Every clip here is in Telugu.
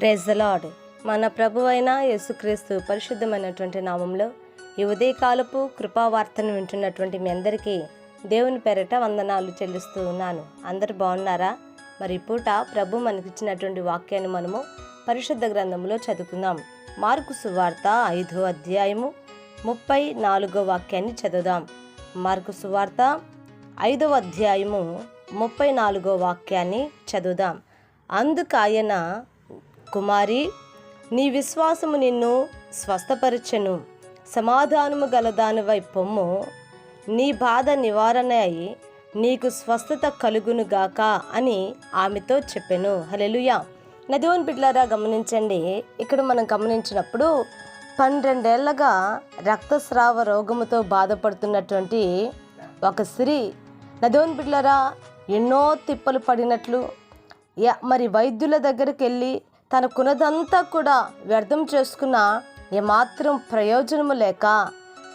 ప్రేజ్ లాడ్ లార్డ్ మన ప్రభువైన యేసుక్రీస్తు పరిశుద్ధమైనటువంటి నామంలో ఈ ఉదయకాలపు కృపావార్తను వింటున్నటువంటి మీ అందరికీ దేవుని పేరట వందనాలు చెల్లిస్తూ ఉన్నాను. అందరు బాగున్నారా? మరి పూట ప్రభు మనకిచ్చినటువంటి వాక్యాన్ని మనము పరిశుద్ధ గ్రంథంలో చదువుకుందాం. మార్కు సువార్త ఐదో అధ్యాయము ముప్పై నాలుగో వాక్యాన్ని చదువుదాం. మార్కు సువార్త ఐదవ అధ్యాయము ముప్పై నాలుగో వాక్యాన్ని చదువుదాం. అందుకు ఆయన కుమారి నీ విశ్వాసము నిన్ను స్వస్థపరచెను. సమాధానము గలదానివై పొమ్ము. నీ బాధ నివారణ అయి నీకు స్వస్థత కలుగునుగాక అని ఆమెతో చెప్పాను. హలెలుయా నదివన్ బిడ్లారా గమనించండి. ఇక్కడ మనం గమనించినప్పుడు పన్నెండేళ్ళగా రక్తస్రావ రోగముతో బాధపడుతున్నటువంటి ఒక స్త్రీ. నదివన్ బిడ్లరా ఎన్నో తిప్పలు పడినట్లు యా- మరి వైద్యుల దగ్గరికి వెళ్ళి తనకున్నదంతా కూడా వ్యర్థం చేసుకున్న ఏమాత్రం ప్రయోజనము లేక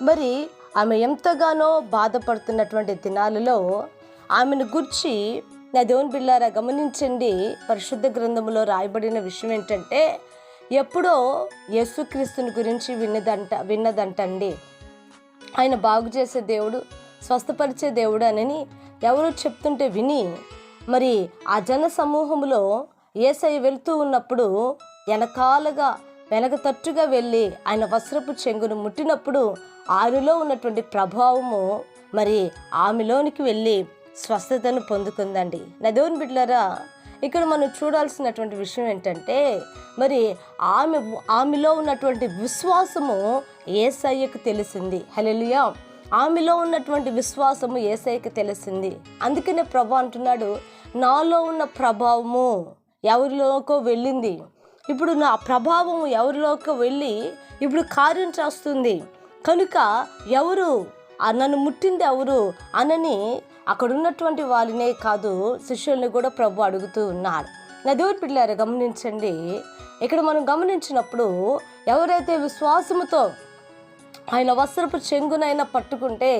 మరి ఆమె ఎంతగానో బాధపడుతున్నటువంటి దినాలలో ఆమెను గుర్చి నా దేవుని బిళ్ళారా గమనించండి. పరిశుద్ధ గ్రంథములో రాయబడిన విషయం ఏంటంటే ఎప్పుడో యేసుక్రీస్తుని గురించి విన్నదంట విన్నదంటండి. ఆయన బాగు చేసే దేవుడు స్వస్థపరిచే దేవుడు అని ఎవరు చెప్తుంటే విని మరి ఆ జన సమూహంలో ఏసై వెళ్తూ ఉన్నప్పుడు వెనకాలుగా వెనక తట్టుగా వెళ్ళి ఆయన వస్త్రపు చెంగును ముట్టినప్పుడు ఆయనలో ఉన్నటువంటి ప్రభావము మరి ఆమెలోనికి వెళ్ళి స్వస్థతను పొందుకుందండి. నా దేవుని బిడ్డలారా ఇక్కడ మనం చూడాల్సినటువంటి విషయం ఏంటంటే మరి ఆమె ఆమెలో ఉన్నటువంటి విశ్వాసము ఏసయ్యకు తెలిసింది. హలెలుయా ఆమెలో ఉన్నటువంటి విశ్వాసము ఏసైకి తెలిసింది. అందుకనే ప్రభు అంటున్నాడు నాలో ఉన్న ప్రభావము ఎవరిలోకో వెళ్ళింది. ఇప్పుడు నా ప్రభావం ఎవరిలోకి వెళ్ళి ఇప్పుడు కార్యం చేస్తుంది. కనుక ఎవరు? ఆ నన్ను ముట్టింది ఎవరు? అనని అక్కడ ఉన్నటువంటి వాళ్ళనే కాదు శిష్యుల్ని కూడా ప్రభు అడుగుతూ ఉన్నారు నా దేవుడి పిల్లారు గమనించండి. ఇక్కడ మనం గమనించినప్పుడు ఎవరైతే విశ్వాసముతో ఆయన వస్త్రపు చెంగునైనా పట్టుకుంటే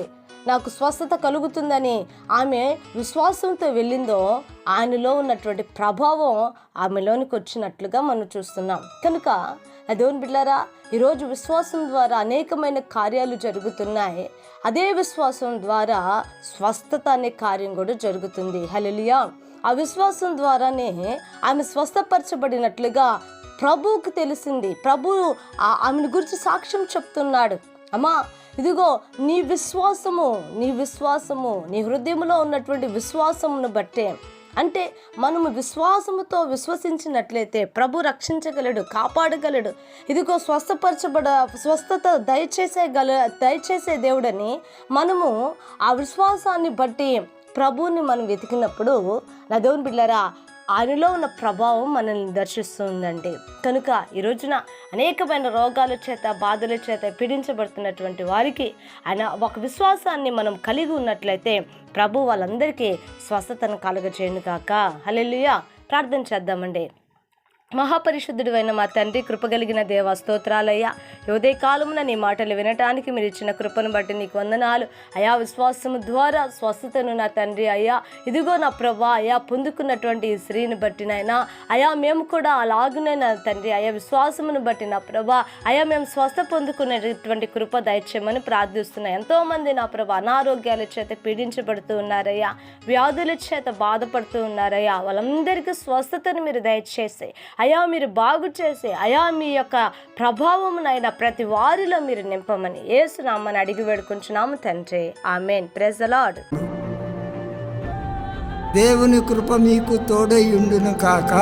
నాకు స్వస్థత కలుగుతుందని ఆమె విశ్వాసంతో వెళ్ళిందో ఆయనలో ఉన్నటువంటి ప్రభావం ఆమెలోనికి వచ్చినట్లుగా మనం చూస్తున్నాం. కనుక ఆ బిడ్డారా ఈరోజు విశ్వాసం ద్వారా అనేకమైన కార్యాలు జరుగుతున్నాయి. అదే విశ్వాసం ద్వారా స్వస్థత అనే కార్యం కూడా జరుగుతుంది. హలలియా ఆ విశ్వాసం ద్వారానే ఆమె స్వస్థపరచబడినట్లుగా ప్రభువుకు తెలిసింది. ప్రభు ఆ- ఆమెను గురించి సాక్ష్యం చెప్తున్నాడు. అమ్మా ఇదిగో నీ విశ్వాసము నీ విశ్వాసము నీ హృదయంలో ఉన్నటువంటి విశ్వాసమును బట్టే. అంటే మనము విశ్వాసముతో విశ్వసించినట్లయితే ప్రభు రక్షించగలడు కాపాడగలడు. ఇదిగో స్వస్థపరచబడ స్వస్థత దయచేసే గల దయచేసే దేవుడని మనము ఆ విశ్వాసాన్ని బట్టి ప్రభువుని మనం వెతికినప్పుడు నా దేవుని బిడ్డారా ఆయనలో ఉన్న ప్రభావం మనల్ని దర్శిస్తుందండి. కనుక ఈ రోజున అనేకమైన రోగాల చేత బాధల చేత పీడించబడుతున్నటువంటి వారికి ఆయన ఒక విశ్వాసాన్ని మనం కలిగి ఉన్నట్లయితే ప్రభు వాళ్ళందరికీ స్వస్థతను కలుగజేయను కాక హలెలుయా ప్రార్థన చేద్దామండి. మహాపరిశుద్ధుడు అయిన మా తండ్రి కృపగలిగిన దేవ స్తోత్రాలయ్యా. ఉదయ కాలమున నీ మాటలు వినటానికి మీరు ఇచ్చిన కృపను బట్టి నీకు వందనాలు. అయా విశ్వాసము ద్వారా స్వస్థతను నా తండ్రి అయ్యా. ఇదిగో నా ప్రభా అయా పొందుకున్నటువంటి ఈ స్త్రీని బట్టి నాయనా. అయా మేము కూడా అలాగునే నా తండ్రి అయా విశ్వాసమును బట్టి నా ప్రభా. అయా మేము స్వస్థ పొందుకునేటువంటి కృప దయచేయమని ప్రార్థిస్తున్నా ఎంతోమంది నా ప్రభా అనారోగ్యాల చేత పీడించబడుతూ ఉన్నారయ్యా. వ్యాధుల చేత బాధపడుతూ ఉన్నారయ్యా. వాళ్ళందరికీ స్వస్థతను మీరు దయచేసి. అయా మీరు బాగు చేసి అయా మీ యొక్క ప్రభావమునైనా ప్రతి వారిలో మీరు నింపమని ఏసునామని అడిగి వేడుకుంటున్నాము తండ్రి. ఆమెన్. ప్రెజ్ లార్డ్ దేవుని కృప మీకు తోడై ఉండును కాక.